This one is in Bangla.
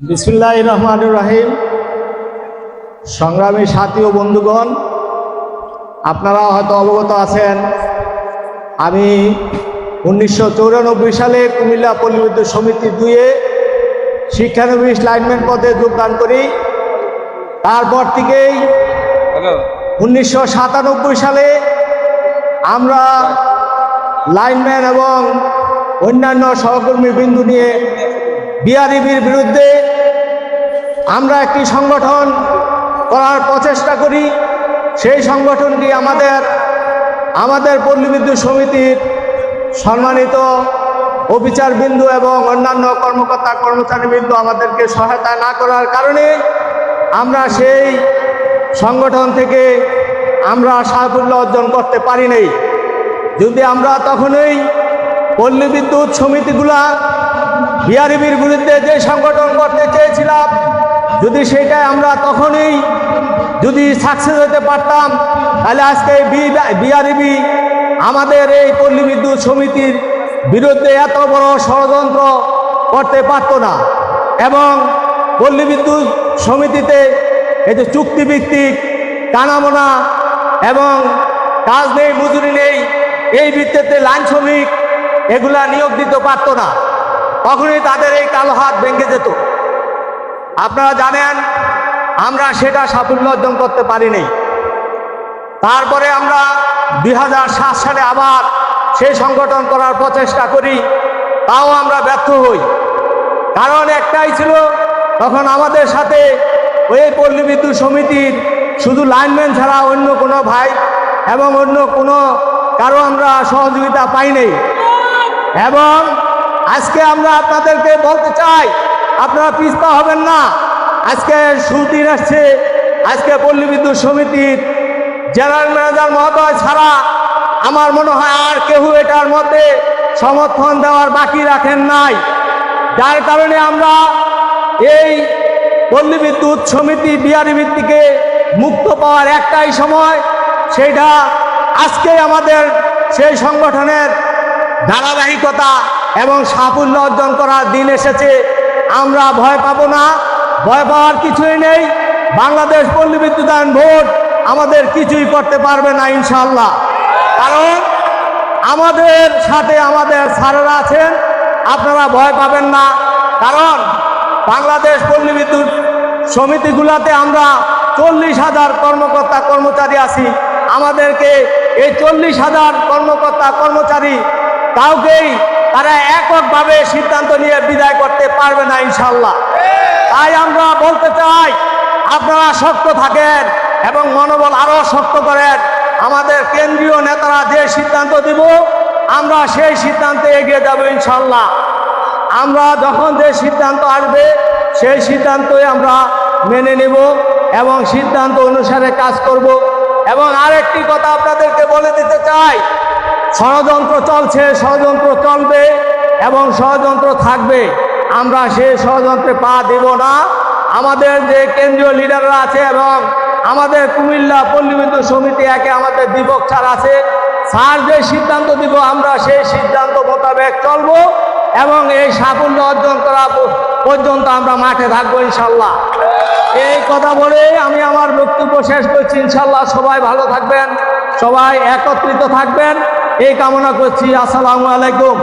বিসমুল্লাহ রহমান রাহিম। সংগ্রামী সাথী ও বন্ধুগণ আপনারা হয়তো অবগত আছেন আমি উনিশশো চৌরানব্বই সালে কুমিল্লা পল্লী বিদ্যুৎ সমিতি দুয়ে শিক্ষানবিশ লাইনম্যান পদে যোগদান করি। তারপর থেকেই উনিশশো সাতানব্বই সালে আমরা লাইনম্যান এবং অন্যান্য সহকর্মী বিন্দু নিয়ে বিআরইবির বিরুদ্ধে আমরা একটি সংগঠন করার প্রচেষ্টা করি। সেই সংগঠনটি আমাদের আমাদের পল্লী বিদ্যুৎ সমিতির সম্মানিত অফিসার বিন্দু এবং অন্যান্য কর্মকর্তা কর্মচারী বিন্দু আমাদেরকে সহায়তা না করার কারণে আমরা সেই সংগঠন থেকে আমরা সাফল্য অর্জন করতে পারি নাই। যদি আমরা তখনই পল্লী বিদ্যুৎ সমিতিগুলা বিআরবির বিরুদ্ধে যে সংগঠন করতে চেয়েছিলাম যদি সেটাই আমরা তখনই যদি সাকসেস হতে পারতাম, তাহলে আজকে বিআরবি আমাদের এই পল্লী বিদ্যুৎ সমিতির বিরুদ্ধে এত বড় ষড়যন্ত্র করতে পারতো না। এবং পল্লী বিদ্যুৎ সমিতিতে এই যে চুক্তিভিত্তিক টানামোনা এবং কাজ নেই, মজুরি নেই, এই ভিত্তিতে লাইন শ্রমিক এগুলা নিয়োগ দিতে পারতো না। তখনই তাদের এই কালো হাত ভেঙে যেত। আপনারা জানেন, আমরা সেটা সাফল্য অর্জন করতে পারিনি। তারপরে আমরা দুই হাজার সাত সালে আবার সেই সংগঠন করার প্রচেষ্টা করি, তাও আমরা ব্যর্থ হই। কারণ একটাই ছিল, তখন আমাদের সাথে ওই পল্লী বিদ্যুৎ সমিতির শুধু লাইনম্যান ছাড়া অন্য কোনো ভাই এবং অন্য কোনো কারও আমরা সহযোগিতা পাইনি। এবং আজকে আমরা আপনাদেরকে বলতে চাই আপনারা পিস্তা হবেন না। আজকে সুদিন আসছে। আজকে পল্লী বিদ্যুৎ সমিতির জেনারেল ম্যানেজার মহোদয় ছাড়া আমার মনে হয় আর কেউ এটার মধ্যে সমর্থন দেওয়ার বাকি রাখেন নাই। যার কারণে আমরা এই পল্লী বিদ্যুৎ সমিতি বিহারি ভিত্তিকে মুক্ত পাওয়ার একটাই সময়, সেটা আজকে আমাদের সেই সংগঠনের ধারাবাহিকতা এবং সাফল্য অর্জন করার দিন এসেছে। আমরা ভয় পাবো না, ভয় পাওয়ার কিছুই নেই। বাংলাদেশ পল্লী বিদ্যুতায়ন ভোট আমাদের কিছুই করতে পারবে না ইনশাল্লাহ কারণ আমাদের সাথে আমাদের স্যারেরা আছেন, আপনারা ভয় পাবেন না। কারণ বাংলাদেশ পল্লী বিদ্যুৎ সমিতিগুলোতে আমরা চল্লিশ হাজার কর্মকর্তা কর্মচারী আছি। আমাদেরকে এই চল্লিশ হাজার কর্মকর্তা কর্মচারী কাউকেই তারা এককভাবে সিদ্ধান্ত নিয়ে বিদায় করতে পারবে না ইনশাল্লাহ তাই আমরা বলতে চাই, আপনারা শক্ত থাকেন এবং মনোবল আরও শক্ত করেন। আমাদের কেন্দ্রীয় নেতারা যে সিদ্ধান্ত দিব, আমরা সেই সিদ্ধান্তে এগিয়ে যাব ইনশাল্লাহ আমরা যখন যে সিদ্ধান্ত আসবে, সেই সিদ্ধান্তই আমরা মেনে নেব এবং সিদ্ধান্ত অনুসারে কাজ করব। এবং আরেকটি কথা আপনাদেরকে বলে দিতে চাই। ষড়যন্ত্র চলছে, ষড়যন্ত্র চলবে এবং ষড়যন্ত্র থাকবে। আমরা সেই ষড়যন্ত্রে পা দেব না। আমাদের যে কেন্দ্রীয় লিডাররা আছে এবং আমাদের কুমিল্লা পল্লী বিদ্যুৎ সমিতি একে আমাদের দীপক স্যার আছে। স্যার, যে সিদ্ধান্ত দিব, আমরা সেই সিদ্ধান্ত মোতাবেক চলব এবং এই সাফল্য অর্জন করা পর্যন্ত আমরা মাঠে থাকব ইনশাল্লাহ। এই কথা বলে আমি আমার শেষ করছি ইনশাল্লাহ সবাই ভালো থাকবেন সবাই একত্রিত থাকবেন। এই কামনা করছি আসসালামু আলাইকুম।